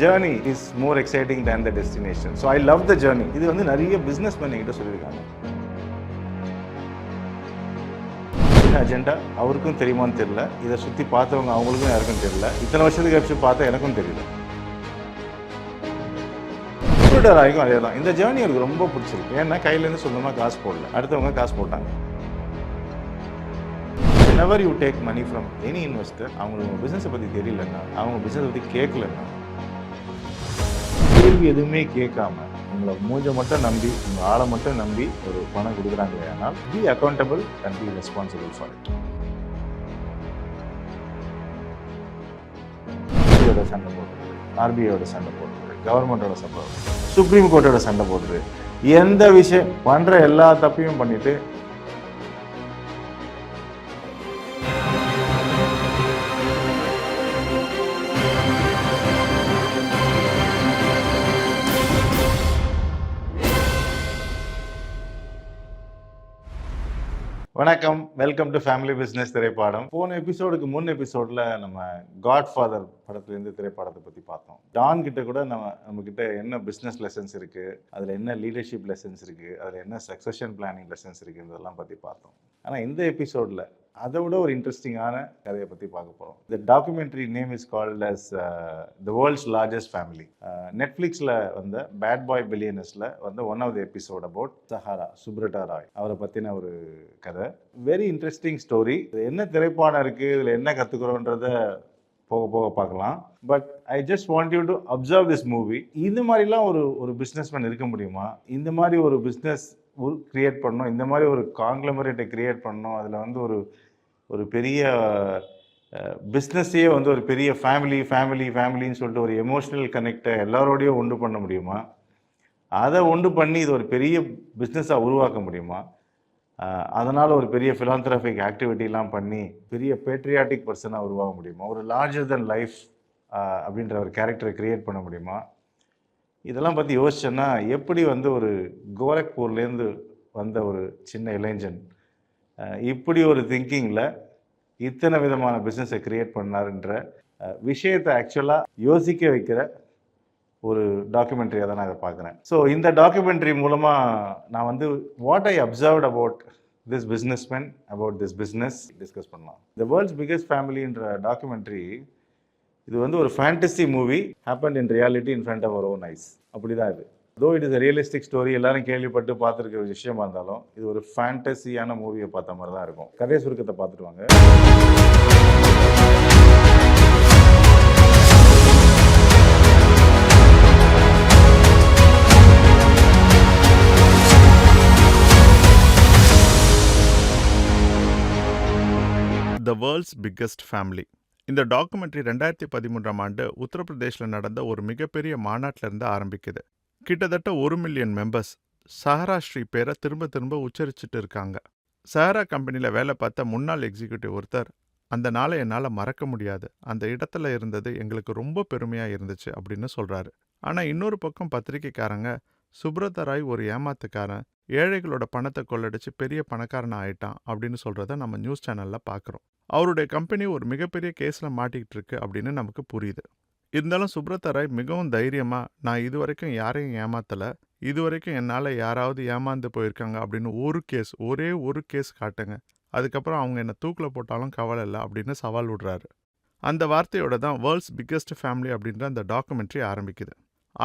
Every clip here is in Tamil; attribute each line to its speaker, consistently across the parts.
Speaker 1: Journey is more exciting than the destination so I love the journey இது வந்து நிறைய பிஸ்னஸ் பண்ணிக்கிட்ட சொல்லியிருக்காங்க. அஜெண்டா அவருக்கும் தெரியுமான்னு தெரியல. இதை சுற்றி பார்த்தவங்க அவங்களுக்கும் யாருக்கும் தெரியல. இத்தனை வருஷத்துக்கு கழிச்சு பார்த்தா எனக்கும் தெரியல. ஆகிக்கும் அதே தான் இந்த ஜேர்னி எனக்கு ரொம்ப பிடிச்சிருக்கு. ஏன்னா கையிலேருந்து சொந்தமாக காசு போடல. அடுத்தவங்க காசு போட்டாங்க. Ever you take money from any investor அவங்களுக்கு பிஸ்னஸை பற்றி தெரியலன்னா அவங்க பிஸ்னஸ் பற்றி கேட்கலன்னா கேள்வி எதுவுமே கேட்காம உங்களை மூஞ்சை மட்டும் நம்பி உங்கள் ஆளை மட்டும் நம்பி ஒரு பணம் கொடுக்குறாங்களே ஆனால் be accountable and be responsible for it சண்டை போடுறது ஆர்பிஐயோட சண்டை போடுறது கவர்மெண்டோட சண்டை போடுறது சுப்ரீம் கோர்ட்டோட சண்டை போடுறது எந்த விஷயம் பண்ணுற எல்லா தப்பையும் பண்ணிட்டு வணக்கம். வெல்கம் டு ஃபேமிலி பிஸ்னஸ் திரைப்படம். போன எபிசோடுக்கு முன் எபிசோடில் நம்ம காட் ஃபாதர் படத்துலேருந்து திரைப்படத்தை பற்றி பார்த்தோம். டான் கிட்ட கூட நம்ம நம்மக்கிட்ட என்ன பிஸ்னஸ் லெசன்ஸ் இருக்குது அதில் என்ன லீடர்ஷிப் லெசன்ஸ் இருக்குது அதில் என்ன சக்ஸஷன் பிளானிங் லெசன்ஸ் இருக்குன்றதெல்லாம் பற்றி பார்த்தோம். ஆனால் இந்த எபிசோடில் அதை விட ஒரு இன்ட்ரெஸ்டிங்கான கதையை பற்றி பார்க்க போகிறோம் இந்த documentary name is called as the world's largest family நெட்ஃப்ளிக்ஸில் வந்த பேட் பாய் பில்லியனஸில் வந்து one of the episode about Sahara Subrata Roy அவரை பற்றின ஒரு கதை. வெரி இன்ட்ரெஸ்டிங் ஸ்டோரி இது என்ன திரைப்பாடம் இருக்குது இதில் என்ன கற்றுக்குறோன்றத போக போக பார்க்கலாம். But I just want you to observe this movie இந்த மாதிரிலாம் ஒரு ஒரு பிஸ்னஸ்மேன் இருக்க முடியுமா? இந்த மாதிரி ஒரு பிஸ்னஸ் கிரியேட் பண்ணணும். இந்த மாதிரி ஒரு காங்க்ளமரேட்டை கிரியேட் பண்ணணும். அதில் வந்து ஒரு ஒரு பெரிய பிஸ்னஸையே வந்து ஒரு பெரிய ஃபேமிலி ஃபேமிலி ஃபேமிலின்னு சொல்லிட்டு ஒரு எமோஷ்னல் கனெக்டை எல்லாரோடையும் ஒன்று பண்ண முடியுமா? அதை ஒன்று பண்ணி இது ஒரு பெரிய பிஸ்னஸாக உருவாக்க முடியுமா? அதனால் ஒரு பெரிய ஃபிலாந்திரபிக் ஆக்டிவிட்டிலாம் பண்ணி பெரிய பேட்ரியாட்டிக் பர்சனாக உருவாக முடியுமா? ஒரு லார்ஜர் தென் லைஃப் அப்படின்ற ஒரு கேரக்டரை க்ரியேட் பண்ண முடியுமா? இதெல்லாம் பற்றி யோசிச்சேன்னா எப்படி வந்து ஒரு கோரக்பூர்லேருந்து வந்த ஒரு சின்ன இளைஞன் இப்படி ஒரு திங்கிங்கில் இத்தனை விதமான பிஸ்னஸை க்ரியேட் பண்ணாருன்ற விஷயத்தை ஆக்சுவலாக யோசிக்க வைக்கிற ஒரு டாக்குமெண்ட்ரியாக தான் நான் இதை பார்க்குறேன். ஸோ இந்த டாக்குமெண்ட்ரி மூலமாக நான் வந்து what I observed about this businessman about this business discuss பண்ணலாம். த வேர்ல்ட்ஸ் பிக்கஸ்ட் ஃபேமிலின்ற டாக்குமெண்ட்ரி இது வந்து ஒரு fantasy movie happen in reality in front of our own eyes அப்படி தான் இது. Though it is realistic story எல்லாரும் கேள்விப்பட்டு பார்த்துருக்கிற ஒரு விஷயமா இருந்தாலும் இது ஒரு ஃபேண்டசியான மூவியை பார்த்த மாதிரி தான் இருக்கும். கதை சுருக்கத்தை பார்த்துட்டு வாங்க.
Speaker 2: த வேர்ல்ட்ஸ் பிக்கஸ்ட் ஃபேமிலி இந்த டாக்குமெண்ட்ரி ரெண்டாயிரத்தி பதிமூன்றாம் ஆண்டு உத்தரப்பிரதேசில் நடந்த ஒரு மிகப்பெரிய மாநாட்டிலிருந்து ஆரம்பிக்குது. கிட்டத்தட்ட ஒரு மில்லியன் மெம்பர்ஸ் சஹரா ஸ்ரீ பேரை திரும்ப திரும்ப உச்சரிச்சுட்டு இருக்காங்க. சஹரா கம்பெனியில் வேலை பார்த்த முன்னாள் எக்ஸிக்யூட்டிவ் ஒருத்தர் அந்த நாளை என்னால் மறக்க முடியாது. அந்த இடத்துல இருந்தது எங்களுக்கு ரொம்ப பெருமையாக இருந்துச்சு அப்படின்னு சொல்கிறாரு ஆனால் இன்னொரு பக்கம் பத்திரிகைக்காரங்க சுப்ரத ராய் ஒரு ஏமாத்துக்காரன் ஏழைகளோட பணத்தை கொள்ளடிச்சு பெரிய பணக்காரன் ஆயிட்டான் அப்படின்னு சொல்கிறத நம்ம நியூஸ் சேனலில் பார்க்குறோம் அவருடைய கம்பெனி ஒரு மிகப்பெரிய கேஸில் மாட்டிக்கிட்டு இருக்கு அப்படின்னு நமக்கு புரியுது. இருந்தாலும் சுப்ரதா ராய் மிகவும் தைரியமாக நான் இது வரைக்கும் யாரையும் ஏமாத்தலை. இது வரைக்கும் என்னால் யாராவது ஏமாந்து போயிருக்காங்க அப்படின்னு ஒரு கேஸ் ஒரே ஒரு கேஸ் காட்டுங்க. அதுக்கப்புறம் அவங்க என்னை தூக்கில் போட்டாலும் கவலை இல்லை அப்படின்னு சவால் விடுறாரு. அந்த வார்த்தையோட தான் வேர்ல்ட்ஸ் பிக்கஸ்ட் ஃபேமிலி அப்படின்ற அந்த டாக்குமெண்ட்ரி ஆரம்பிக்குது.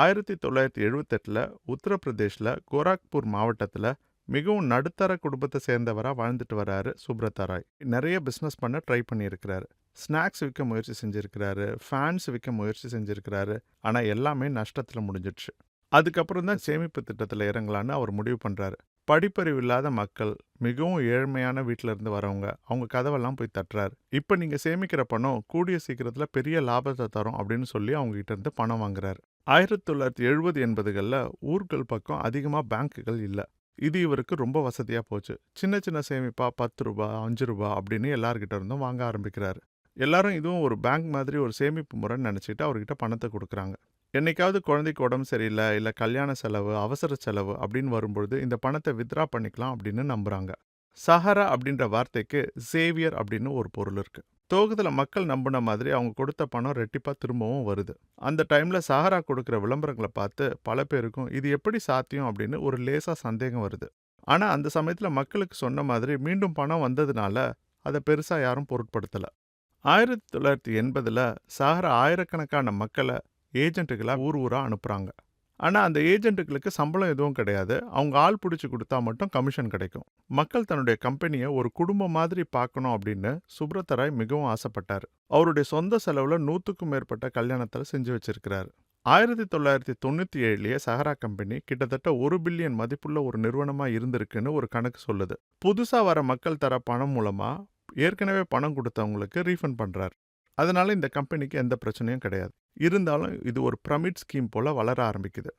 Speaker 2: ஆயிரத்தி தொள்ளாயிரத்தி எழுபத்தெட்டில் உத்தரப்பிரதேஷில் கோராக்பூர் மாவட்டத்தில் மிகவும் நடுத்தர குடும்பத்தை சேர்ந்தவராக வாழ்ந்துட்டு வராரு சுப்ரதா ராய் நிறைய பிஸ்னஸ் பண்ண ட்ரை பண்ணியிருக்கிறாரு. ஸ்நாக்ஸ் விற்க முயற்சி செஞ்சுருக்கிறாரு ஃபேன்ஸ் விற்க முயற்சி செஞ்சுருக்கிறாரு ஆனால் எல்லாமே நஷ்டத்தில் முடிஞ்சிடுச்சு. அதுக்கப்புறம் தான் சேமிப்பு திட்டத்தில் இறங்கலான்னு அவர் முடிவு பண்ணுறாரு படிப்பறிவு இல்லாத மக்கள் மிகவும் ஏழ்மையான வீட்டிலேருந்து வரவங்க அவங்க கதவெல்லாம் போய் தட்டுறாரு. இப்போ நீங்கள் சேமிக்கிற பணம் கூடிய சீக்கிரத்தில் பெரிய லாபத்தை தரும் அப்படின்னு சொல்லி அவங்ககிட்ட இருந்து பணம் வாங்குறாரு. ஆயிரத்தி தொள்ளாயிரத்தி எழுபது எண்பதுகளில் ஊர்கள் பக்கம் அதிகமாக பேங்க்குகள் இல்லை. இது இவருக்கு ரொம்ப வசதியாக போச்சு. சின்ன சின்ன சேமிப்பா பத்து ரூபா அஞ்சு ரூபா அப்படின்னு எல்லார்கிட்ட இருந்தும் வாங்க ஆரம்பிக்கிறாரு. எல்லாரும் இதுவும் ஒரு பேங்க் மாதிரி ஒரு சேமிப்பு முறைன்னு நினச்சிட்டு அவர்கிட்ட பணத்தை கொடுக்குறாங்க. என்னைக்காவது குழந்தைக்கு உடம்பு சரியில்லை இல்லை கல்யாண செலவு அவசர செலவு அப்படின்னு வரும்பொழுது இந்த பணத்தை வித்ரா பண்ணிக்கலாம் அப்படின்னு நம்புறாங்க. சஹரா அப்படின்ற வார்த்தைக்கு சேவியர் அப்படின்னு ஒரு பொருள் இருக்கு. துவக்கத்தில் மக்கள் நம்பின மாதிரி அவங்க கொடுத்த பணம் ரெட்டிப்பாக திரும்பவும் வருது. அந்த டைமில் சஹரா கொடுக்குற விளம்பரங்களை பார்த்து பல பேருக்கும் இது எப்படி சாத்தியம் அப்படின்னு ஒரு லேசாக சந்தேகம் வருது. ஆனால் அந்த சமயத்தில் மக்களுக்கு சொன்ன மாதிரி மீண்டும் பணம் வந்ததுனால அதை பெருசாக யாரும் பொருட்படுத்தலை. ஆயிரத்தி தொள்ளாயிரத்தி எண்பதில் சாகர ஆயிரக்கணக்கான மக்களை ஏஜென்ட்டுகளாக ஊர் ஊராக அனுப்புகிறாங்க ஆனால் அந்த ஏஜென்ட்டுகளுக்கு சம்பளம் எதுவும் கிடையாது. அவங்க ஆள் பிடிச்சி கொடுத்தா மட்டும் கமிஷன் கிடைக்கும். மக்கள் தன்னுடைய கம்பெனியை ஒரு குடும்பம் மாதிரி பார்க்கணும் அப்படின்னு சுப்ரதராய் மிகவும் ஆசைப்பட்டார். அவருடைய சொந்த செலவில் நூற்றுக்கும் மேற்பட்ட கல்யாணத்தில் செஞ்சு வச்சிருக்கிறாரு. ஆயிரத்தி தொள்ளாயிரத்தி தொண்ணூற்றி ஏழுலேயே சஹரா கம்பெனி கிட்டத்தட்ட ஒரு பில்லியன் மதிப்புள்ள ஒரு நிறுவனமாக இருந்திருக்குன்னு ஒரு கணக்கு சொல்லுது. புதுசாக வர மக்கள் தர பணம் மூலமாக ஏற்கனவே பணம் கொடுத்தவங்களுக்கு ரீஃபண்ட் பண்ணுறாரு அதனால இந்த கம்பெனிக்கு எந்த பிரச்சனையும் கிடையாது. இருந்தாலும் இது ஒரு பிரமிட் ஸ்கீம் போல் வளர ஆரம்பிக்குது.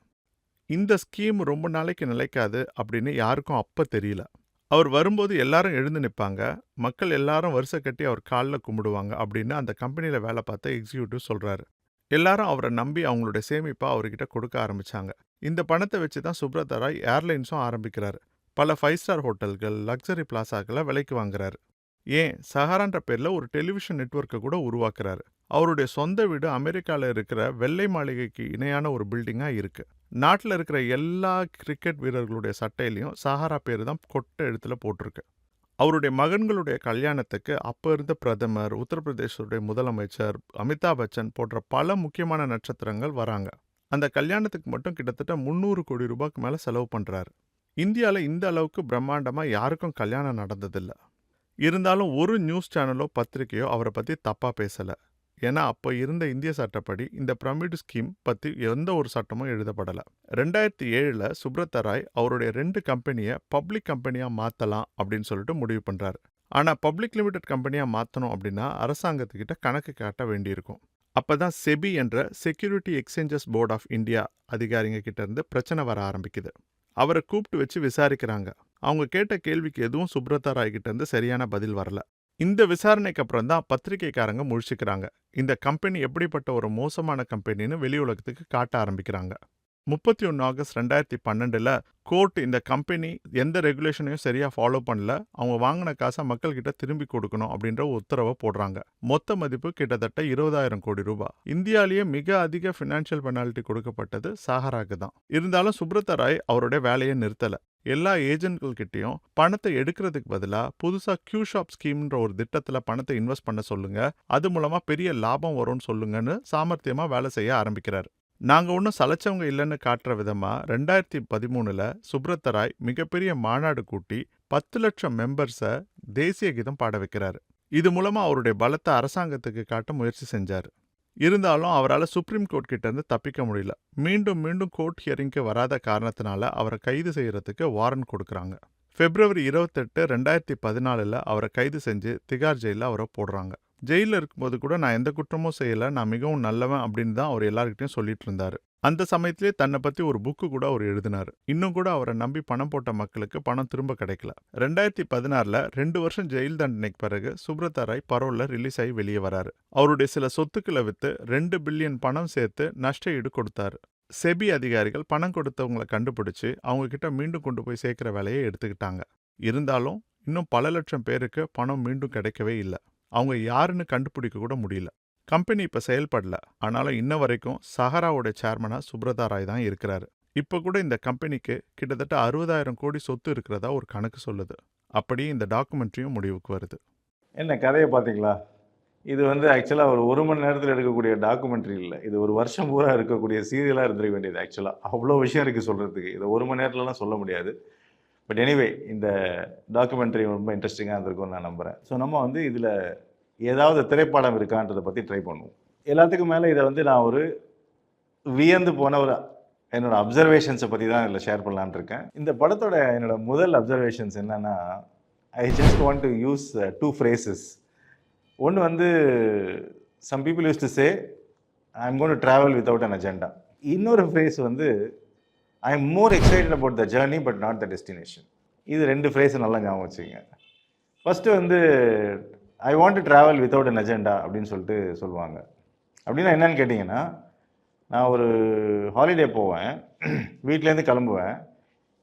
Speaker 2: இந்த ஸ்கீம் ரொம்ப நாளைக்கு நிலைக்காது அப்படின்னு யாருக்கும் அப்போ தெரியல. அவர் வரும்போது எல்லாரும் எழுந்து நிற்பாங்க மக்கள் எல்லாரும் வரிசை கட்டி அவர் காலில் கும்பிடுவாங்க அப்படின்னு அந்த கம்பெனியில் வேலை பார்த்த எக்ஸிக்யூட்டிவ் சொல்கிறாரு எல்லாரும் அவரை நம்பி அவங்களுடைய சேமிப்பை அவர்கிட்ட கொடுக்க ஆரம்பிச்சாங்க. இந்த பணத்தை வச்சு தான் சுப்ரதராய் ஏர்லைன்ஸும் ஆரம்பிக்கிறாரு. பல ஃபைவ் ஸ்டார் ஹோட்டல்கள் லக்ஸரி பிளாசாக்களை விலைக்கு வாங்குறாரு. ஏன்? சஹாரான்ற பேரில் ஒரு டெலிவிஷன் நெட்ஒர்க்கை கூட உருவாக்குறாரு. அவருடைய சொந்த வீடு அமெரிக்காவில் இருக்கிற வெள்ளை மாளிகைக்கு இணையான ஒரு பில்டிங்காக இருக்கு. நாட்டில் இருக்கிற எல்லா கிரிக்கெட் வீரர்களுடைய சட்டையிலையும் சஹாரா பேர் தான் கொட்ட எழுத்துல போட்டிருக்கு. அவருடைய மகன்களுடைய கல்யாணத்துக்கு அப்போ இருந்த பிரதமர் உத்தரப்பிரதேசருடைய முதலமைச்சர் அமிதாப் பச்சன் போன்ற பல முக்கியமான நட்சத்திரங்கள் வராங்க. அந்த கல்யாணத்துக்கு மட்டும் கிட்டத்தட்ட முந்நூறு கோடி ரூபாய்க்கு மேலே செலவு பண்ணுறாரு இந்தியாவில் இந்த அளவுக்கு பிரம்மாண்டமாக யாருக்கும் கல்யாணம் நடந்ததில்லை. இருந்தாலும் ஒரு நியூஸ் சேனலோ பத்திரிக்கையோ அவரை பற்றி தப்பாக பேசலை. ஏன்னா அப்போ இருந்த இந்திய சட்டப்படி இந்த பிரமிடு ஸ்கீம் பற்றி எந்த ஒரு சட்டமும் எழுதப்படலை. ரெண்டாயிரத்தி ஏழில் சுப்ரதராய் அவருடைய ரெண்டு கம்பெனியை பப்ளிக் கம்பெனியாக மாற்றலாம் அப்படின்னு சொல்லிட்டு முடிவு பண்ணுறாரு ஆனால் பப்ளிக் லிமிடெட் கம்பெனியாக மாற்றணும் அப்படின்னா அரசாங்கத்துக்கிட்ட கணக்கு காட்ட வேண்டியிருக்கும். அப்போ தான் செபி என்ற security exchanges board of India அதிகாரிங்க கிட்ட இருந்து பிரச்சனை வர ஆரம்பிக்குது. அவரை கூப்பிட்டு வச்சு விசாரிக்கிறாங்க. அவங்க கேட்ட கேள்விக்கு எதுவும் சுப்ரதா ராய் கிட்ட இருந்து சரியான பதில் வரல. இந்த விசாரணைக்கு அப்புறம் தான் பத்திரிகைக்காரங்க முழிச்சுக்கிறாங்க. இந்த கம்பெனி எப்படிப்பட்ட ஒரு மோசமான கம்பெனின்னு வெளி உலகத்துக்கு காட்ட ஆரம்பிக்கிறாங்க. முப்பத்தி ஒன்று ஆகஸ்ட் ரெண்டாயிரத்தி பன்னெண்டில் கோர்ட் இந்த கம்பெனி எந்த ரெகுலேஷனையும் சரியாக ஃபாலோ பண்ணல. அவங்க வாங்கின காசை மக்கள்கிட்ட திரும்பி கொடுக்கணும் அப்படின்ற உத்தரவை போடுறாங்க. மொத்த மதிப்பு கிட்டத்தட்ட இருபதாயிரம் கோடி ரூபாய் இந்தியாவிலேயே மிக அதிக ஃபினான்ஷியல் பெனால்ட்டி கொடுக்கப்பட்டது சாகராக்கு தான். இருந்தாலும் சுப்ரதா ராய் அவருடைய வேலையை நிறுத்தலை. எல்லா ஏஜென்ட்கள்கிட்டையும் பணத்தை எடுக்கிறதுக்கு பதிலாக புதுசாக கியூ ஷாப் ஸ்கீம்ன்ற ஒரு திட்டத்தில் பணத்தை இன்வெஸ்ட் பண்ண சொல்லுங்க. அது மூலமாக பெரிய லாபம் வரும்னு சொல்லுங்கன்னு சாமர்த்தியமாக வேலை செய்ய ஆரம்பிக்கிறார். நாங்கள் ஒன்றும் சலைச்சவங்க இல்லைன்னு காட்டுற விதமாக ரெண்டாயிரத்தி பதிமூணில் சுப்ரத்தராய் மிகப்பெரிய மாநாடு கூட்டி பத்து லட்சம் மெம்பர்ஸை தேசிய கீதம் பாட வைக்கிறாரு. இது மூலமாக அவருடைய பலத்தை அரசாங்கத்துக்கு காட்ட முயற்சி செஞ்சார். இருந்தாலும் அவரால் சுப்ரீம் கோர்ட் கிட்ட இருந்து தப்பிக்க முடியல. மீண்டும் மீண்டும் கோர்ட் ஹியரிங்க்கு வராத காரணத்தினால அவரை கைது செய்யறதுக்கு வாரண்ட் கொடுக்குறாங்க. பிப்ரவரி இருபத்தெட்டு ரெண்டாயிரத்தி பதினாலில் அவரை கைது செஞ்சு திகார் ஜெயிலில் அவரை போடுறாங்க. ஜெயிலில் இருக்கும்போது கூட நான் எந்த குற்றமும் செய்யலை. நான் மிகவும் நல்லவன் அப்படின்னு தான் அவர் எல்லாருக்கிட்டையும் சொல்லிட்டு இருந்தாரு. அந்த சமயத்திலே தன்னை பற்றி ஒரு புக்கு கூட அவர் எழுதினார். இன்னும் கூட அவரை நம்பி பணம் போட்ட மக்களுக்கு பணம் திரும்ப கிடைக்கல. ரெண்டாயிரத்தி பதினாறில் ரெண்டு வருஷம் ஜெயில் தண்டனைக்கு பிறகு சுப்ரதா ராய் பரோலில் ரிலீஸ் ஆகி வெளியே வராரு. அவருடைய சில சொத்துக்களை விற்று ரெண்டு பில்லியன் பணம் சேர்த்து நஷ்ட ஈடு கொடுத்தாரு. செபி அதிகாரிகள் பணம் கொடுத்தவங்களை கண்டுபிடிச்சு அவங்க கிட்ட மீண்டும் கொண்டு போய் சேர்க்கிற வேலையை எடுத்துக்கிட்டாங்க. இருந்தாலும் இன்னும் பல லட்சம் பேருக்கு பணம் மீண்டும் கிடைக்கவே இல்லை. அவங்க யாருன்னு கண்டுபிடிக்க கூட முடியல. கம்பெனி இப்போ செயல்படல. ஆனாலும் இன்ன வரைக்கும் சஹராவோட சேர்மனாக சுப்ரதா ராய் தான் இருக்கிறாரு. இப்போ கூட இந்த கம்பெனிக்கு கிட்டத்தட்ட அறுபதாயிரம் கோடி சொத்து இருக்கிறதா ஒரு கணக்கு சொல்லுது. அப்படியே இந்த டாக்குமெண்ட்ரியும் முடிவுக்கு வருது.
Speaker 1: என்ன கதையை பார்த்தீங்களா? இது வந்து ஆக்சுவலாக ஒரு ஒரு மணி நேரத்தில் எடுக்கக்கூடிய டாக்குமெண்ட்ரி இல்லை. இது ஒரு வருஷம் பூரா இருக்கக்கூடிய சீரியலாக இருந்திருக்க வேண்டியது ஆக்சுவலாக அவ்வளோ விஷயம் இருக்குது சொல்கிறதுக்கு இதை ஒரு மணி நேரத்துலலாம் சொல்ல முடியாது. பட் எனிவே இந்த டாக்குமெண்ட்ரி ரொம்ப இன்ட்ரெஸ்டிங்காக இருந்திருக்கும்னு நான் நம்புகிறேன் ஸோ நம்ம வந்து இதில் ஏதாவது திரைப்படம் இருக்கான்றதை பற்றி ட்ரை பண்ணுவோம். எல்லாத்துக்கும் மேலே இதை வந்து நான் ஒரு வியந்து போன ஒரு என்னோட அப்சர்வேஷன்ஸை பற்றி தான் இதில் ஷேர் பண்ணலான்னு இருக்கேன். இந்த படத்தோட என்னோட முதல் அப்சர்வேஷன்ஸ் என்னன்னா I just want to use two phrases ஒன்று வந்து some people use to say I'm gonna to travel without an agenda இன்னொரு ஃப்ரேஸ் வந்து I'm more excited about the journey but not the destination இது ரெண்டு ஃப்ரேஸை நல்லா ஞாபகம் வச்சுங்க ஃபஸ்ட்டு வந்து I want to travel without an agenda அப்படின்னு சொல்லிட்டு சொல்லுவாங்க. அப்படின்னா என்னன்னு கேட்டிங்கன்னா நான் ஒரு ஹாலிடே போவேன் வீட்டிலேருந்து கிளம்புவேன்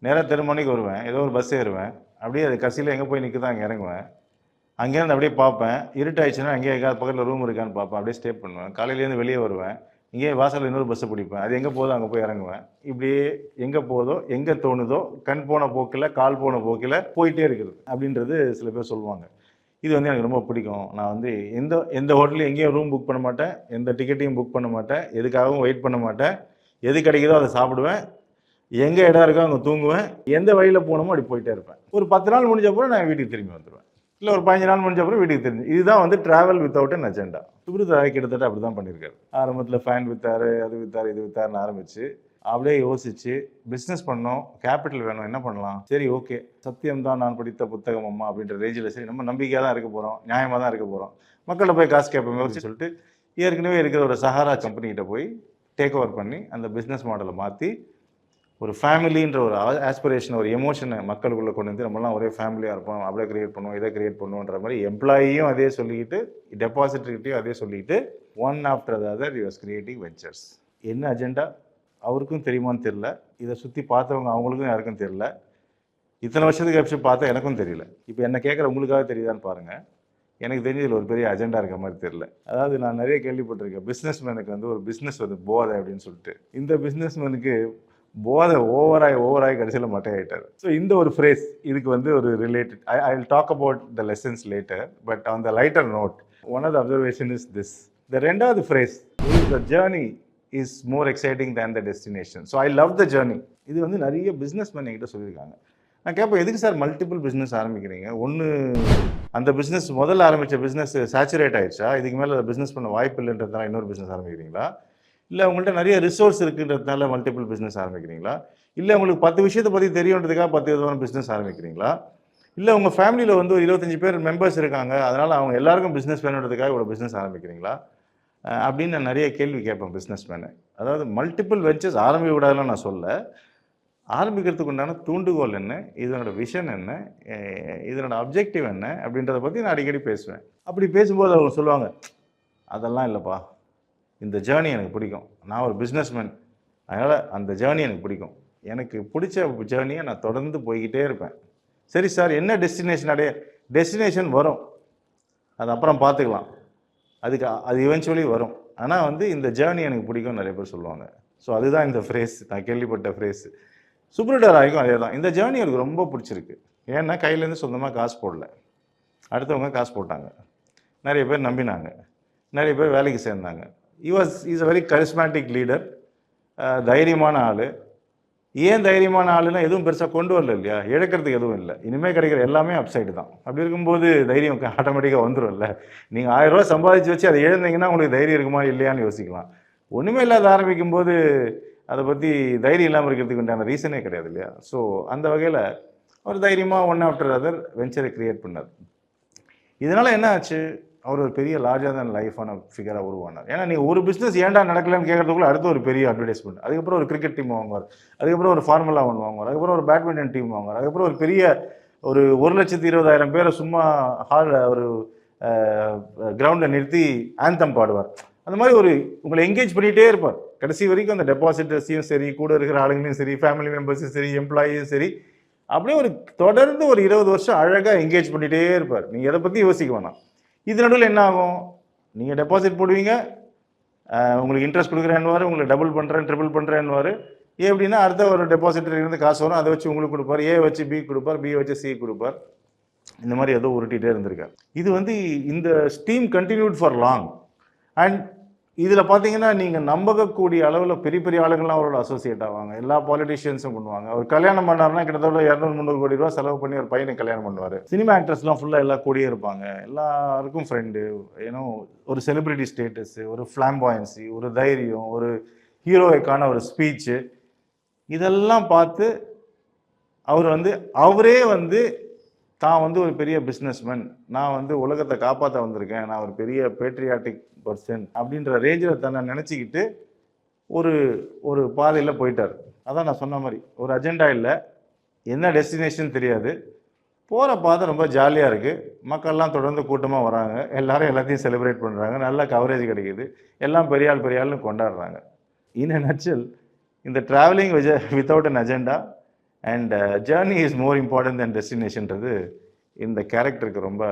Speaker 1: நேராக திருமணிக்கு வருவேன் ஏதோ ஒரு பஸ் ஏறுவேன் அப்படியே அது கசியில் எங்கே போய் நிற்குதோ அங்கே இறங்குவேன். அங்கேருந்து அப்படியே பார்ப்பேன். இருட்டாயிடுச்சுன்னா அங்கேயே எங்கேயாவது பக்கத்தில் ரூம் இருக்கான்னு பார்ப்பேன். அப்படியே ஸ்டே பண்ணுவேன். காலையிலேருந்து வெளியே வருவேன். இங்கேயே வாசலில் இன்னொரு பஸ்ஸை பிடிப்பேன். அது எங்கே போதோ அங்கே போய் இறங்குவேன். இப்படியே எங்கே போதோ எங்கே தோணுதோ கண் போன போக்கில் கால் போன போக்கில் போயிட்டே இருக்கிறது அப்படின்றது சில பேர் சொல்லுவாங்க. இது வந்து எனக்கு ரொம்ப பிடிக்கும். நான் வந்து எந்த எந்த ஹோட்டலையும் எங்கேயும் ரூம் புக் பண்ண மாட்டேன். எந்த டிக்கெட்டையும் புக் பண்ண மாட்டேன். எதுக்காகவும் வெயிட் பண்ண மாட்டேன். எது கிடைக்குதோ அதை சாப்பிடுவேன். எங்கே இடம் இருக்கோ அங்கே தூங்குவேன். எந்த வழியில் போகணுமோ அப்படி போயிட்டே இருப்பேன். ஒரு பத்து நாள் முடிஞ்ச அப்புறம் நான் வீட்டுக்கு திரும்பி வந்துடுவேன் இல்லை ஒரு பதினஞ்சு நாள் முடிஞ்ச அப்புறம் வீட்டுக்கு தெரிஞ்சு இதுதான் வந்து travel without an agenda Subrata Roy கிட்டத்தட்ட அப்படி தான் பண்ணியிருக்காரு. ஆரம்பத்தில் ஃபேன் வித்தார் அது வித்தார் இது வித்தார்னு ஆரம்பிச்சு அப்படியே யோசிச்சு பிஸ்னஸ் பண்ணோம் கேபிட்டல் வேணும் என்ன பண்ணலாம்? சரி ஓகே சத்தியம் தான் நான் படித்த புத்தகம் அம்மா அப்படின்ற ரேஞ்சில் சரி நம்ம நம்பிக்கையாக தான் இருக்க போகிறோம் நியாயமாக தான் இருக்க போகிறோம் மக்கள்கிட்ட போய் காசு கேட்போமே அப்படின்னு சொல்லிட்டு ஏற்கனவே இருக்கிற ஒரு சஹாரா கம்பெனிகிட்ட போய் டேக் ஓவர் பண்ணி அந்த பிஸ்னஸ் மாடலை மாற்றி ஒரு ஃபேமிலின்ற ஒரு ஆஸ்பிரேஷன் ஒரு எமோஷனை மக்களுக்குள்ளே கொண்டு வந்து நம்மலாம் ஒரே ஃபேமிலியாக இருப்போம் அப்படியே கிரியேட் பண்ணுவோம் இதை கிரியேட் பண்ணுவோன்ற மாதிரி எம்ப்ளாயியும் அதே சொல்லிக்கிட்டு டெபாசிட்டர்கிட்டையும் அதே சொல்லிக்கிட்டு one after the other US creating ventures என்ன அஜெண்டா அவருக்கும் தெரியுமான்னு தெரில இதை சுற்றி பார்த்தவங்க அவங்களுக்கும் யாருக்கும் தெரில இத்தனை வருஷத்துக்கு கழிச்சு பார்த்தா எனக்கும் தெரியல. இப்போ என்ன கேட்குற உங்களுக்காக தெரியுதான்னு பாருங்கள் எனக்கு தெரிஞ்சதில் ஒரு பெரிய அஜெண்டா இருக்க மாதிரி தெரியல. அதாவது நான் நிறைய கேள்விப்பட்டிருக்கேன். பிஸ்னஸ் மேனுக்கு வந்து ஒரு பிஸ்னஸ் வந்து போதை அப்படின்னு சொல்லிட்டு. இந்த பிஸ்னஸ் மேனுக்கு போதை ஓவராய் ஓவராய் கடைசியில் மட்டையாயிட்டார். ஸோ இந்த ஒரு ஃப்ரேஸ் இதுக்கு வந்து ஒரு related I I will talk about the lessons later but on the lighter note one of the observation is this the ரெண்டாவது phrase the journey is more exciting than the destination so I love the journey இது வந்து நிறைய பிஸ்னஸ் மேன் என்கிட்ட சொல்லியிருக்காங்க. நான் கேட்பேன் எதுக்கு சார் மல்டிபிள் பிஸ்னஸ் ஆரம்பிக்கிறீங்க? ஒன்று அந்த பிஸ்னஸ் முதல்ல ஆரம்பித்த பிஸ்னஸ் சேச்சுரேட் ஆயிடுச்சா? இதுக்கு மேலே பிஸ்னஸ் பண்ண வாய்ப்பு இல்லைன்றதுனால இன்னொரு பிஸ்னஸ் ஆரம்பிக்கிறீங்களா? இல்லை உங்கள்கிட்ட நிறைய ரிசோர்ஸ் இருக்குன்றதுனால மல்டிபிள் பிஸ்னஸ் ஆரம்பிக்கிறீங்களா? இல்லை உங்களுக்கு பத்து விஷயத்தை பற்றி தெரியுன்றதுக்காக பத்து விதமான பிஸ்னஸ் ஆரம்பிக்கிறீங்களா? இல்லை உங்கள் ஃபேமிலியில் வந்து ஒரு இருபத்தஞ்சி பேர் மெம்பர்ஸ் இருக்காங்க அதனால் அவங்க எல்லாருக்கும் பிஸ்னஸ் வேணுன்றதுக்காக இவ்வளோ பிஸ்னஸ் ஆரம்பிக்கிறீங்களா? அப்படின்னு நான் நிறைய கேள்வி கேட்பேன் பிஸ்னஸ் மேனு அதாவது மல்டிபிள் வெஞ்சர்ஸ் ஆரம்பிக்க கூடாதுன்னு நான் சொல்ல ஆரம்பிக்கிறதுக்கு உண்டான தூண்டுகோல் என்ன? இதனோட விஷன் என்ன? இதனோட அப்ஜெக்டிவ் என்ன? அப்படின்றத பற்றி நான் அடிக்கடி பேசுவேன். அப்படி பேசும்போது அவங்க சொல்லுவாங்க அதெல்லாம் இல்லைப்பா. இந்த ஜேர்னி எனக்கு பிடிக்கும். நான் ஒரு பிஸ்னஸ்மேன் அதனால் அந்த ஜேர்னி எனக்கு பிடிக்கும். எனக்கு பிடிச்ச ஜேர்னியை நான் தொடர்ந்து போய்கிட்டே இருப்பேன். சரி சார் என்ன டெஸ்டினேஷன் அடைய டெஸ்டினேஷன் வரும். அது அப்புறம் பார்த்துக்கலாம் அதுக்கு அது இவென்ச்சுவலி வரும். ஆனால் வந்து இந்த ஜேர்னி எனக்கு பிடிக்கும் நிறைய பேர் சொல்லுவாங்க. ஸோ அதுதான் இந்த ஃப்ரேஸ் நான் கேள்விப்பட்ட ஃப்ரேஸ் சுப்ரடர் ஆகிக்கும் அதே தான் இந்த ஜேர்னி எனக்கு ரொம்ப பிடிச்சிருக்கு. ஏன்னா கையிலேருந்து சொந்தமாக காசு போடல. அடுத்தவங்க காசு போட்டாங்க. நிறைய பேர் நம்பினாங்க. நிறைய பேர் வேலைக்கு சேர்ந்தாங்க. He was is a very charismatic leader தைரியமான ஆள். ஏன் தைரியமான ஆளுன்னா எதுவும் பெருசாக கொண்டு வரல இல்லையா? இழக்கிறதுக்கு எதுவும் இல்லை. இனிமேல் கிடைக்கிற எல்லாமே அப்சைடு தான். அப்படி இருக்கும்போது தைரியம் ஆட்டோமேட்டிக்காக வந்துடும்ல நீங்கள் ஆயிரம் ரூபாய் சம்பாதிச்சு வச்சு அதை எழுந்தீங்கன்னா உங்களுக்கு தைரியம் இருக்குமா இல்லையான்னு யோசிக்கலாம். ஒன்றுமே இல்லாத ஆரம்பிக்கும் போது அதை பற்றி தைரியம் இல்லாமல் இருக்கிறதுக்கு உண்டான ரீசனே கிடையாது இல்லையா? ஸோ அந்த வகையில் ஒரு தைரியமாக ஒன் ஆஃப்டர் அதர் வெஞ்சரை கிரியேட் பண்ணார். இதனால் என்ன ஆச்சு? அவர் ஒரு பெரிய லார்ஜர் தன் லைஃபான ஃபிகராக உருவானார். ஏன்னா நீ ஒரு பிஸ்னஸ் ஏன்டா நடக்கலன்னு கேட்கறதுக்குள்ள அடுத்து ஒரு பெரிய அட்வர்டைஸ்மெண்ட் அதுக்கப்புறம் ஒரு கிரிக்கெட் டீம் வாங்குவார். அதுக்கப்புறம் ஒரு ஃபார்முலா ஒன் வாங்குவார். அதுக்கப்புறம் ஒரு பேட்மிண்டன் டீம் வாங்குவார். அதுக்கப்புறம் ஒரு பெரிய ஒரு ஒரு லட்சத்தி இருபதாயிரம் பேரை சும்மா ஹாலில் ஒரு கிரவுண்டில் நிறுத்தி ஆந்தம் பாடுவார். அந்த மாதிரி ஒரு உங்களை என்கேஜ் பண்ணிகிட்டே இருப்பார். கடைசி வரைக்கும் அந்த டெபாசிட்டர்ஸையும் சரி கூட இருக்கிற ஆளுங்களையும் சரி ஃபேமிலி மெம்பர்ஸும் சரி எம்ப்ளாயியும் சரி அப்படியே ஒரு தொடர்ந்து ஒரு இருபது வருஷம் அழகாக என்கேஜ் பண்ணிகிட்டே இருப்பார். நீங்கள் எதை பற்றி யோசிக்க வேணாம். இது நடுவில் என்ன ஆகும்? நீங்கள் டெபாசிட் போடுவீங்க. உங்களுக்கு இன்ட்ரெஸ்ட் கொடுக்குறேன்னுவார் உங்களுக்கு டபுள் பண்ணுறேன் ட்ரிபிள் பண்ணுறேன்னுவார் ஏ அப்படின்னா அடுத்த ஒரு டெபாசிட்டர் இருந்து காசு வரும். அதை வச்சு உங்களுக்கு கொடுப்பார். ஏ வச்சு பி கொடுப்பார். பி வச்சு சி கொடுப்பார். இந்த மாதிரி ஏதோ உருட்டிகிட்டே இருந்திருக்கார். இது வந்து இந்த steam continued for long and இதில் பார்த்தீங்கன்னா நீங்கள் நம்பக்கூடிய அளவில் பெரிய பெரிய ஆளுங்கள்லாம் அவரோட அசோசியேட் ஆவாங்க. எல்லா பாலிட்டிஷியன்ஸும் பண்ணுவாங்க. அவர் கல்யாணம் பண்ணாருன்னா கிட்டத்தட்ட இரநூறு முந்நூறு கோடி ரூபா செலவு பண்ணி ஒரு பையனை கல்யாணம் பண்ணுவார். சினிமா ஆக்ட்ரஸ்லாம் ஃபுல்லாக எல்லா கூடியே இருப்பாங்க. எல்லாருக்கும் ஃப்ரெண்டு ஏன்னோ ஒரு செலிபிரிட்டி ஸ்டேட்டஸு ஒரு ஃப்ளாம்பாயன்சி ஒரு தைரியம் ஒரு ஹீரோய்க்கான ஒரு ஸ்பீச்சு இதெல்லாம் பார்த்து அவர் வந்து அவரே வந்து தான் வந்து ஒரு பெரிய பிஸ்னஸ்மேன் நான் வந்து உலகத்தை காப்பாற்ற வந்திருக்கேன். நான் ஒரு பெரிய பேட்ரியாட்டிக் பர்சன் அப்படின்ற ரேஞ்சில் தன்னை நினச்சிக்கிட்டு ஒரு ஒரு பாதையில் போயிட்டார். அதான் நான் சொன்ன மாதிரி ஒரு அஜெண்டா இல்லை. என்ன டெஸ்டினேஷன் தெரியாது. போகிற பாதை ரொம்ப ஜாலியாக இருக்குது மக்கள்லாம் தொடர்ந்து கூட்டமாக வராங்க. எல்லாரும் எல்லாத்தையும் செலிப்ரேட் பண்ணுறாங்க நல்ல கவரேஜ் கிடைக்குது. எல்லாம் பெரியாள் பெரியாள்னு கொண்டாடுறாங்க. இன் நச்சல் இந்த travelling with without an agenda and journey is more important then டெஸ்டினேஷன்றது இந்த கேரக்டருக்கு ரொம்ப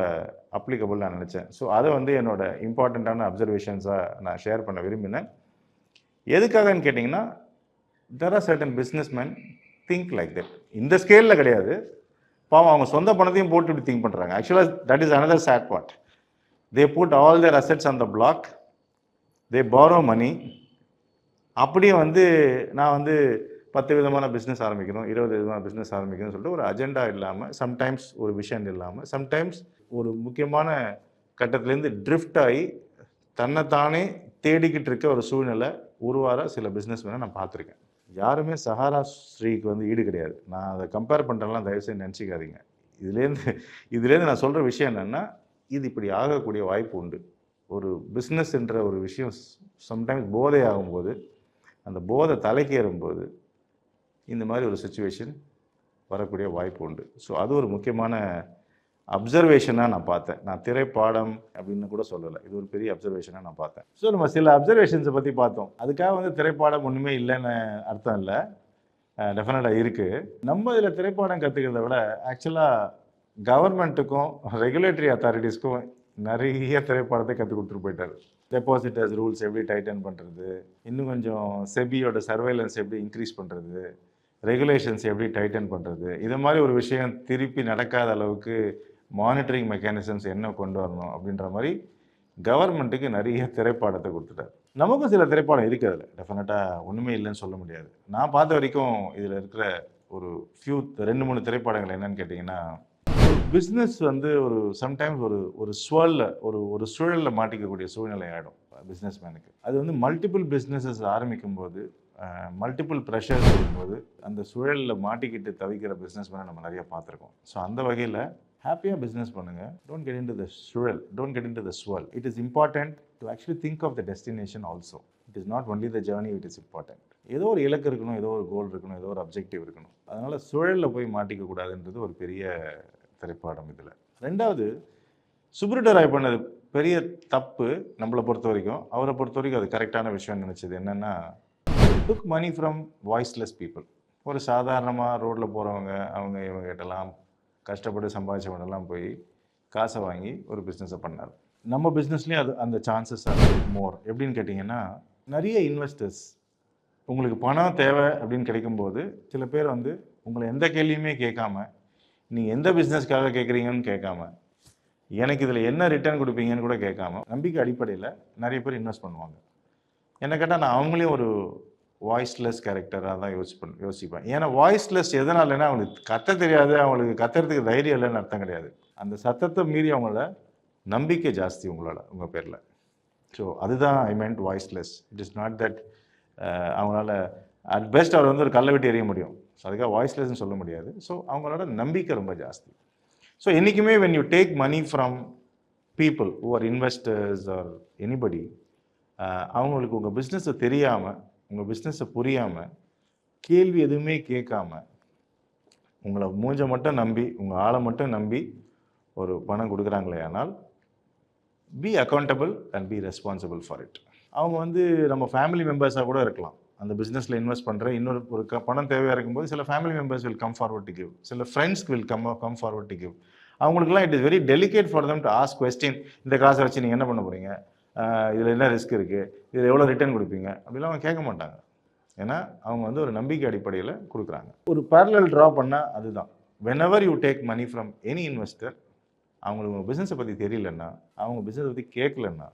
Speaker 1: அப்ளிகபிள் நான் நினச்சேன். ஸோ அதை வந்து என்னோட இம்பார்ட்டண்ட்டான அப்சர்வேஷன்ஸாக நான் ஷேர் பண்ண விரும்பினேன். எதுக்காகன்னு கேட்டிங்கன்னா there are certain business man think like that இந்த ஸ்கேலில் கிடையாது. பாவம் அவங்க சொந்த பணத்தையும் போட்டு இப்படி திங்க் பண்ணுறாங்க ஆக்சுவலாக that is another sad part they put all their assets on the block they borrow money அப்படியே வந்து நான் வந்து பத்து விதமான பிஸ்னஸ் ஆரம்பிக்கணும் இருபது விதமான பிஸ்னஸ் ஆரம்பிக்கணும்னு சொல்லிட்டு ஒரு அஜெண்டா இல்லாமல் சம்டைம்ஸ் ஒரு விஷன் இல்லாமல் சம்டைம்ஸ் ஒரு முக்கியமான கட்டத்துலேருந்து ட்ரிஃப்ட் ஆகி தன்னைத்தானே தேடிக்கிட்டு இருக்க ஒரு சூழ்நிலை உருவார சில பிஸ்னஸ் நான் பார்த்துருக்கேன். யாருமே சஹாரா ஸ்ரீக்கு வந்து ஈடு கிடையாது. நான் அதை கம்பேர் பண்ணுறேன்லாம் தயவுசெய்து நினச்சிக்காதீங்க. இதுலேருந்து இதுலேருந்து நான் சொல்கிற விஷயம் என்னென்னா இது இப்படி ஆகக்கூடிய வாய்ப்பு உண்டு. ஒரு பிஸ்னஸ்ன்ற ஒரு விஷயம் சம்டைம்ஸ் போதை ஆகும்போது அந்த போதை தலைக்கேறும்போது இந்த மாதிரி ஒரு சுச்சுவேஷன் வரக்கூடிய வாய்ப்பு உண்டு. ஸோ அது ஒரு முக்கியமான அப்சர்வேஷனாக நான் பார்த்தேன். நான் திரைப்பாடம் அப்படின்னு கூட சொல்லலை. இது ஒரு பெரிய அப்சர்வேஷனாக நான் பார்த்தேன். ஸோ நம்ம சில அப்சர்வேஷன்ஸை பற்றி பார்த்தோம். அதுக்காக வந்து திரைப்பாடம் ஒன்றுமே இல்லைன்னு அர்த்தம் இல்லை. டெஃபினட்டாக இருக்குது நம்ம இதில் திரைப்பாடம் கற்றுக்கிறத விட ஆக்சுவலாக கவர்மெண்ட்டுக்கும் ரெகுலேட்டரி அத்தாரிட்டிஸ்க்கும் நிறைய திரைப்படத்தை கற்றுக் கொடுத்துட்டு போயிட்டார். டெபாசிட்டர்ஸ் ரூல்ஸ் எப்படி டைட்டன் பண்ணுறது இன்னும் கொஞ்சம் செபியோட சர்வைலன்ஸ் எப்படி இன்க்ரீஸ் பண்ணுறது ரெகுலேஷன்ஸ் எப்படி டைட்டன் பண்ணுறது இது மாதிரி ஒரு விஷயம் திருப்பி நடக்காத அளவுக்கு மானிட்டரிங் மெக்கானிசம்ஸ் என்ன கொண்டு வரணும் அப்படின்ற மாதிரி கவர்மெண்ட்டுக்கு நிறைய திரைப்பாடத்தை கொடுத்துட்டார். நமக்கும் சில திரைப்பாடம் இருக்குது அதில். டெஃபினட்டாக ஒன்றுமே இல்லைன்னு சொல்ல முடியாது. நான் பார்த்த வரைக்கும் இதில் இருக்கிற ஒரு ஃபியூ ரெண்டு மூணு திரைப்படங்கள் என்னன்னு கேட்டிங்கன்னா பிஸ்னஸ் வந்து ஒரு சம்டைம்ஸ் ஒரு ஒரு ஸ்வலில் ஒரு ஒரு சூழலில் மாட்டிக்கக்கூடிய சூழ்நிலை ஆகிடும் பிஸ்னஸ் மேனுக்கு அது வந்து மல்டிபிள் பிஸ்னஸஸ் ஆரம்பிக்கும் போது மல்டிபிள் ப்ரெஷர்ஸ் இருக்கும்போது அந்த சூழலில் மாட்டிக்கிட்டு தவிக்கிற பிஸ்னஸ் மேனை நம்ம நிறைய பார்த்துருக்கோம். ஸோ அந்த வகையில் ஹாப்பியாக பிஸ்னஸ் பண்ணுங்கள் don't get in to the சுழல். Don't get in to the சுவல் it is important to actually think of the destination also it is not only the journey it is important ஏதோ ஒரு இலக்கு இருக்கணும் ஏதோ ஒரு கோல் இருக்கணும் ஏதோ ஒரு அப்ஜெக்டிவ் இருக்கணும். அதனால் சுழலில் போய் மாட்டிக்க கூடாதுன்றது ஒரு பெரிய திரைப்பாடம் இதில். ரெண்டாவது சுப்ரீட்ட பண்ணது பெரிய தப்பு நம்மளை பொறுத்த வரைக்கும். அவரை பொறுத்த வரைக்கும் அது கரெக்டான விஷயம் நினச்சது என்னென்னா took money from voiceless people ஒரு சாதாரணமாக ரோட்டில் போகிறவங்க அவங்க இவங்க கிட்டலாம் கஷ்டப்பட்டு சம்பாதிச்சவங்கெல்லாம் போய் காசை வாங்கி ஒரு பிஸ்னஸை பண்ணார். நம்ம பிஸ்னஸ்லேயும் அது அந்த சான்சஸ் ஆர் மோர் எப்படின்னு கேட்டிங்கன்னா நிறைய இன்வெஸ்டர்ஸ் உங்களுக்கு பணம் தேவை அப்படின்னு கிடைக்கும்போது சில பேர் வந்து உங்களை எந்த கேள்வியுமே கேட்காம நீங்கள் எந்த பிஸ்னஸ்க்காக கேட்குறீங்கன்னு கேட்காம எனக்கு இதில் என்ன ரிட்டர்ன் கொடுப்பீங்கன்னு கூட கேட்காம நம்பிக்கை அடிப்படையில் நிறைய பேர் இன்வெஸ்ட் பண்ணுவாங்க. என்ன கேட்டால் நான் அவங்களையும் ஒரு வாய்ஸ்லெஸ் கேரக்டராக தான் யோசி பண்ண யோசிப்பேன். ஏன்னா வாய்ஸ்லெஸ் எதனாலன்னா அவங்களுக்கு கத்த தெரியாது அவங்களுக்கு கத்துறதுக்கு தைரியம் இல்லைன்னு அர்த்தம் கிடையாது. அந்த சத்தத்தை மீறி அவங்கள நம்பிக்கை ஜாஸ்தி உங்களால் உங்கள் பேரில். ஸோ அதுதான் I meant voiceless it is not that அவங்களால அட் பெஸ்ட் அவர் வந்து ஒரு கல்லை விட்டு எறிய முடியும். ஸோ அதுக்காக வாய்ஸ்லெஸ்ன்னு சொல்ல முடியாது. ஸோ அவங்களோட நம்பிக்கை ரொம்ப ஜாஸ்தி. ஸோ என்றைக்குமே when you take money from people who are investors are anybody அவங்களுக்கு உங்கள் பிஸ்னஸை தெரியாமல் உங்கள் பிஸ்னஸை புரியாமல் கேள்வி எதுவுமே கேட்காம உங்களை மூஞ்ச மட்டும் நம்பி உங்கள் ஆளை மட்டும் நம்பி ஒரு பணம் கொடுக்குறாங்களே ஆனால் be accountable and be responsible for it அவங்க வந்து நம்ம ஃபேமிலி மெம்பர்ஸாக கூட இருக்கலாம். அந்த பிஸ்னஸில் இன்வெஸ்ட் பண்ணுற இன்னொரு ஒரு க பணம் தேவையாக இருக்கும்போது சில family members will come forward to give சில friends will come come forward to give அவங்களுக்குலாம் it is very delicate for them to ask question இந்த காசை வச்சு நீங்கள் என்ன பண்ண போகிறீங்க இதில் என்ன ரிஸ்க் இருக்குது இதில் எவ்வளோ ரிட்டர்ன் கொடுப்பீங்க? அப்படிலாம் அவங்க கேட்க மாட்டாங்க. ஏன்னா அவங்க வந்து ஒரு நம்பிக்கை அடிப்படையில் கொடுக்குறாங்க. ஒரு பேரலல் ட்ரா பண்ணால் அதுதான். Whenever you take money from any investor அவங்களுக்கு உங்கள் பிஸ்னஸை பற்றி தெரியலன்னா அவங்க பிஸ்னஸை பற்றி கேட்கலன்னா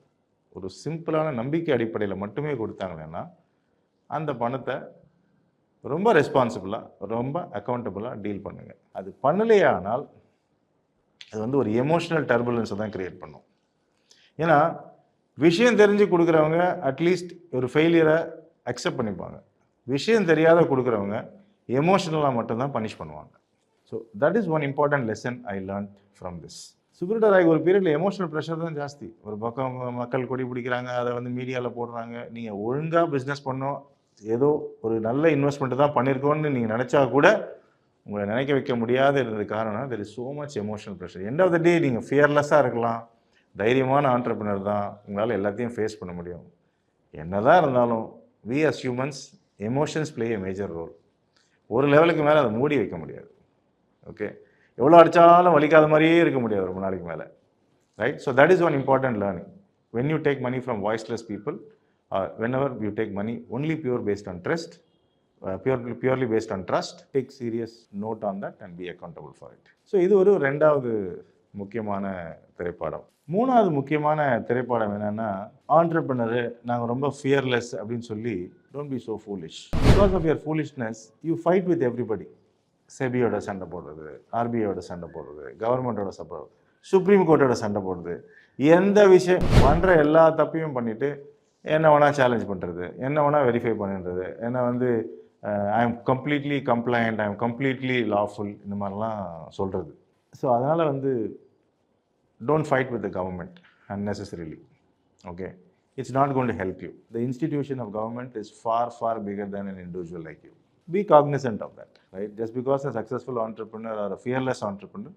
Speaker 1: ஒரு சிம்பிளான நம்பிக்கை அடிப்படையில் மட்டுமே கொடுத்தாங்களேன்னா அந்த பணத்தை ரொம்ப ரெஸ்பான்சிபிளாக ரொம்ப அக்கௌண்டபுளாக டீல் பண்ணுங்கள் அது பண்ணலையானால் அது வந்து ஒரு எமோஷ்னல் டர்புலன்ஸை தான் க்ரியேட் பண்ணும். ஏன்னா விஷயம் தெரிஞ்சு கொடுக்குறவங்க அட்லீஸ்ட் ஒரு ஃபெயிலியரை அக்செப்ட் பண்ணிப்பாங்க. விஷயம் தெரியாத கொடுக்குறவங்க எமோஷனலாக மட்டும்தான் பனிஷ் பண்ணுவாங்க. So that is one important lesson I learn from this Subrata Roy ஒரு பீரியடில் எமோஷனல் ப்ரெஷர் தான் ஜாஸ்தி. ஒரு பக்கம் மக்கள் கொடி பிடிக்கிறாங்க அதை வந்து மீடியாவில் போடுறாங்க. நீங்கள் ஒழுங்காக பிஸ்னஸ் பண்ணோம் ஏதோ ஒரு நல்ல இன்வெஸ்ட்மெண்ட்டு தான் பண்ணியிருக்கோன்னு நீங்கள் நினச்சா கூட உங்களை நினைக்க வைக்க முடியாத இருந்தது காரணம் there is so much emotional pressure end of the day நீங்கள் ஃபியர்லெஸ்ஸாக இருக்கலாம். தைரியமான ஆண்டர்பிரினர் தான் உங்களால் எல்லாத்தையும் ஃபேஸ் பண்ண முடியும். என்ன தான் இருந்தாலும் we as humans emotions play a major role ஒரு லெவலுக்கு மேலே அதை மூடி வைக்க முடியாது. ஓகே எவ்வளோ அடித்தாலும் வலிக்காத மாதிரியே இருக்க முடியாது ரொம்ப நாளைக்கு மேலே. Right so that is one important learning when you take money from voiceless people whenever you take money only pure based on trust purely purely based on trust take serious note on that and be accountable for it so இது ஒரு ரெண்டாவது முக்கியமான திரைப்படம். மூணாவது முக்கியமான திரைப்படம் என்னென்னா ஆண்டர்பிரினரு நாங்கள் ரொம்ப ஃபியர்லெஸ் அப்படின்னு சொல்லி don't be so foolish because of your foolishness you fight with everybody செபியோட சண்டை போடுறது ஆர்பிஐயோட சண்டை போடுறது கவர்மெண்ட்டோட சப்போர்ட் சுப்ரீம் கோர்ட்டோட சண்டை போடுறது. எந்த விஷயம் பண்ணுற எல்லா தப்பையும் பண்ணிவிட்டு என்ன வேணால் சேலஞ்ச் பண்ணுறது என்ன வேணால் வெரிஃபை பண்ணுறது என்ன வந்து I am completely compliant I am completely lawful இந்த மாதிரிலாம் சொல்கிறது ஸோ அதனால் வந்து don't fight with the government unnecessarily okay it's not going to help you the institution of government is far far bigger than an individual like you be cognizant of that right just because a successful entrepreneur or a fearless entrepreneur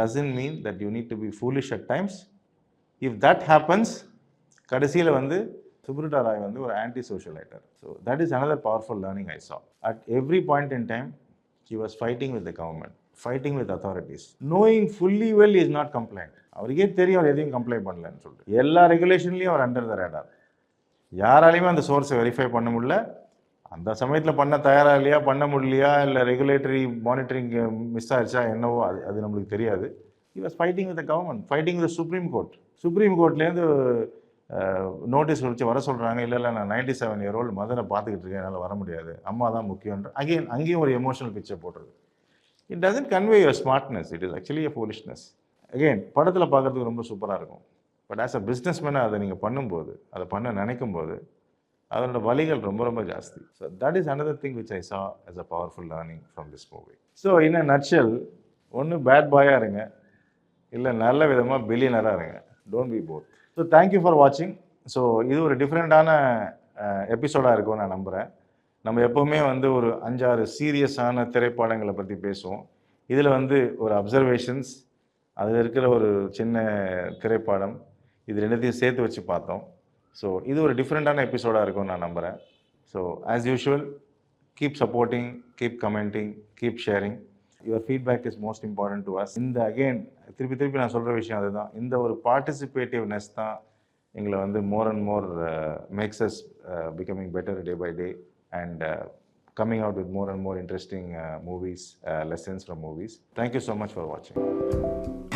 Speaker 1: doesn't mean that you need to be foolish at times if that happens கடைசியில் வந்து சுப்ரதா ராய் வந்து ஒரு anti social writer so that is another powerful learning I saw at every point in time he was fighting with the government Fighting with authorities knowing fully well is not compliant அவருக்கே தெரியும் அவர் எதையும் கம்ப்ளைண்ட் பண்ணலன்னு சொல்லிட்டு. எல்லா ரெகுலேஷன்லையும் அவர் அண்டர் த ரேடார் யாராலையுமே அந்த சோர்ஸை வெரிஃபை பண்ண முடியல. அந்த சமயத்தில் பண்ண தயாராக இல்லையா பண்ண முடியலையா இல்லை ரெகுலேட்டரி மானிட்டரிங் மிஸ் ஆயிடுச்சா என்னவோ அது அது நம்மளுக்கு தெரியாது. He fighting with government fighting with supreme court supreme கோர்ட்லேருந்து notice வச்சு வர சொல்கிறாங்க இல்லை இல்லை நான் நைன்டி செவன் இயர் ஓல்டு மதரை பார்த்துக்கிட்டு இருக்கேன். என்னால் வர முடியாது. அம்மா தான் முக்கியன்ற அகெயின் அங்கேயும் ஒரு எமோஷனல் பிக்சர் போட்டுருக்கு. It doesn't convey your smartness it is actually a foolishness again படத்தில் பார்க்குறதுக்கு ரொம்ப சூப்பராக இருக்கும். பட் ஆஸ் அ பிஸ்னஸ் மேனாக அதை நீங்கள் பண்ணும்போது அதை பண்ண நினைக்கும் போது அதனோட வலிகள் ரொம்ப ரொம்ப ஜாஸ்தி. So that is another thing which I saw as a powerful learning from this movie so in a nutshell ஒன்று பேட் பாயாக இருங்க. இல்லை நல்ல விதமாக பில்லியனராக இருங்க. Don't be both so thank you for வாட்சிங் ஸோ இது ஒரு டிஃப்ரெண்ட்டான எபிசோடாக இருக்கும்னு நான் நம்புகிறேன் நம்ம எப்போவுமே வந்து ஒரு அஞ்சாறு சீரியஸான திரைப்படங்களை பற்றி பேசுவோம். இதில் வந்து ஒரு அப்சர்வேஷன்ஸ் அதில் இருக்கிற ஒரு சின்ன திரைப்படம் இது ரெண்டுத்தையும் சேர்த்து வச்சு பார்த்தோம். ஸோ இது ஒரு டிஃப்ரெண்ட்டான எபிசோடாக இருக்கும்னு நான் நம்புகிறேன் so as usual keep supporting keep commenting keep sharing your feedback is most important to us இந்த அகெயின் திருப்பி திருப்பி நான் சொல்கிற விஷயம் அதுதான். இந்த ஒரு பார்ட்டிசிபேட்டிவ்னஸ் தான் எங்களை வந்து more and more makes us becoming better day by day and uh, coming out with more and more interesting uh, movies, uh, lessons from movies. Thank you so much for watching.